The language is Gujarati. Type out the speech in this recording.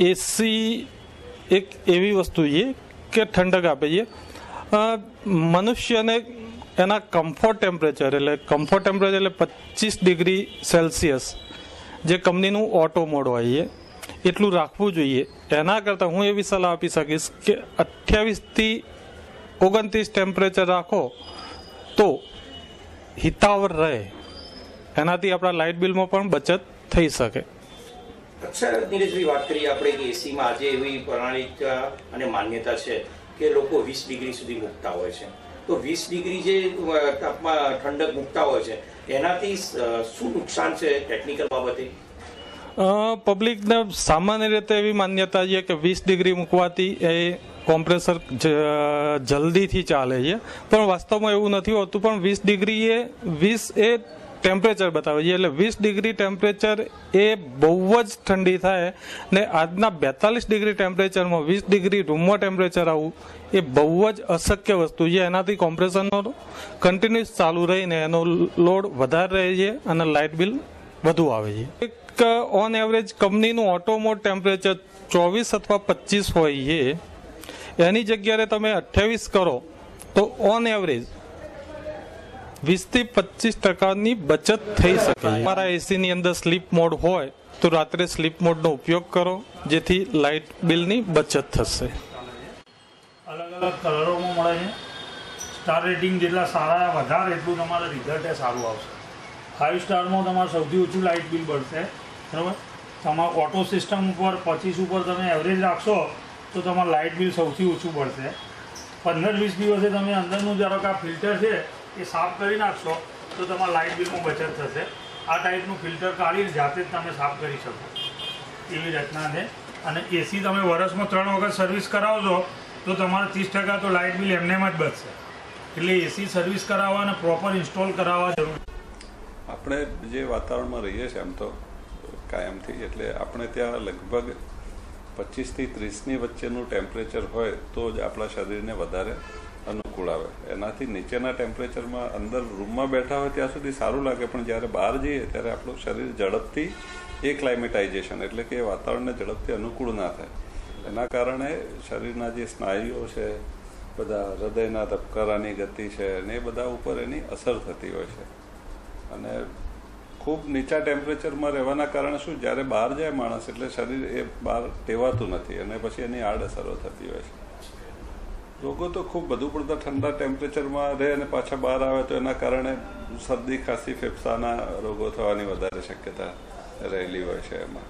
એસી એક એવી વસ્તુ છે કે ઠંડક આપે છે. મનુષ્યને એના કમ્ફર્ટ ટેમ્પરેચર એટલે કમ્ફર્ટ ટેમ્પરેચર એટલે પચીસ ડિગ્રી સેલ્સિયસ જે કંપનીનું ઓટો મોડ હોય છે, એટલું રાખવું જોઈએ. એના કરતાં હું એવી સલાહ આપી શકીશ કે અઠ્યાવીસથી ઓગણત્રીસ ટેમ્પરેચર રાખો તો હિતાવર રહે. એનાથી આપણા લાઇટ બિલમાં પણ બચત થઈ શકે. અચ્છા નીરજભાઈ વાત કરીએ આપણે કે એસીમાં આજે એવી પ્રણાલિકા અને માન્યતા છે કે લોકો વીસ ડિગ્રી સુધી મૂકતા હોય છે. તો વીસ ડિગ્રી જે તાપમાન ઠંડક મૂકતા હોય છે, એનાથી શું નુકસાન છે ટેકનિકલ બાબતે? પબ્લિકને સામાન્ય રીતે એવી માન્યતા છે કે વીસ ડિગ્રી મૂકવાથી એ કોમ્પ્રેસર જલ્દીથી ચાલે છે. પણ વાસ્તવમાં એવું નથી હોતું, પણ વીસ ડિગ્રી એ વીસ એ ટેમ્પરેચર બતાવે છે એટલે વીસ ડિગ્રી ટેમ્પરેચર એ બહુ જ ઠંડી થાય ને આજના બેતાલીસ ડિગ્રી ટેમ્પરેચરમાં વીસ ડિગ્રી રૂમમાં ટેમ્પરેચર આવવું એ બહુ જ અશક્ય વસ્તુ છે. એનાથી કોમ્પ્રેસરનો કન્ટિન્યુઅસ ચાલુ રહીને એનો લોડ વધારે રહે છે અને લાઇટ બિલ વધુ આવે છે. એક ઓન એવરેજ કંપનીનું ઓટોમોટ ટેમ્પરેચર ચોવીસ અથવા પચીસ હોય છે. એની જગ્યાએ તમે અઠ્યાવીસ કરો તો ઓન એવરેજ વીસથી પચીસ ટકાની બચત થઈ શકે. તમારા એસીની અંદર સ્લીપ મોડ હોય તો રાત્રે સ્લીપ મોડનો ઉપયોગ કરો જેથી લાઇટ બિલની બચત થશે. અલગ અલગ કલરોમાં મળે છે. સ્ટાર રેટિંગ જેટલા સારા વધારે એટલું તમારે રિઝલ્ટ એ સારું આવશે. ફાઇવ સ્ટારમાં તમારે સૌથી ઓછું લાઇટ બિલ પડશે બરાબર? તમારા ઓટો સિસ્ટમ ઉપર પચીસ ઉપર તમે એવરેજ રાખશો તો તમારું લાઇટ બિલ સૌથી ઓછું પડશે પંદર વીસ દિવસે તમે અંદરનું જરાક આ ફિલ્ટર છે એ સાફ કરી નાખશો, તો તમારા લાઇટ બિલમાં બચત થશે. આ ટાઈપનું ફિલ્ટર કાઢીને જાતે જ તમે સાફ કરી શકો. એવી રચના છે અને એસી તમે વર્ષમાં ત્રણ વખત સર્વિસ કરાવશો, તો તમારે ત્રીસ ટકા તો લાઇટ બિલ એમનેમ જ બચશે. એટલે એસી સર્વિસ કરાવવા અને પ્રોપર ઇન્સ્ટોલ કરાવવા જરૂર આપણે જે વાતાવરણમાં રહીએ છીએ, આમ તો કાયમથી એટલે આપણે ત્યાં લગભગ પચીસથી ત્રીસની વચ્ચેનું ટેમ્પરેચર હોય તો જ આપણા શરીરને વધારે અનુકૂળ આવે. એનાથી નીચેના ટેમ્પરેચરમાં અંદર રૂમમાં બેઠા હોય ત્યાં સુધી સારું લાગે, પણ જ્યારે બહાર જઈએ ત્યારે આપણું શરીર ઝડપથી એ ક્લાઇમેટાઇઝેશન એટલે કે વાતાવરણને ઝડપથી અનુકૂળ ના થાય. એના કારણે શરીરના જે સ્નાયુઓ છે, બધા હૃદયના ધબકારાની ગતિ છે ને એ બધા ઉપર એની અસર થતી હોય છે. અને ખૂબ નીચા ટેમ્પરેચરમાં રહેવાના કારણે શું? જ્યારે બહાર જાય માણસ એટલે શરીર એ બહાર ટેવાતું નથી અને પછી એની આડઅસરો થતી હોય છે. રોગો તો ખૂબ વધુ પડતા ઠંડા ટેમ્પરેચરમાં રહે અને પાછા બહાર આવે તો એના કારણે શરદી, ખાંસી, ફેફસાના રોગો થવાની વધારે શક્યતા રહેલી હોય છે એમાં.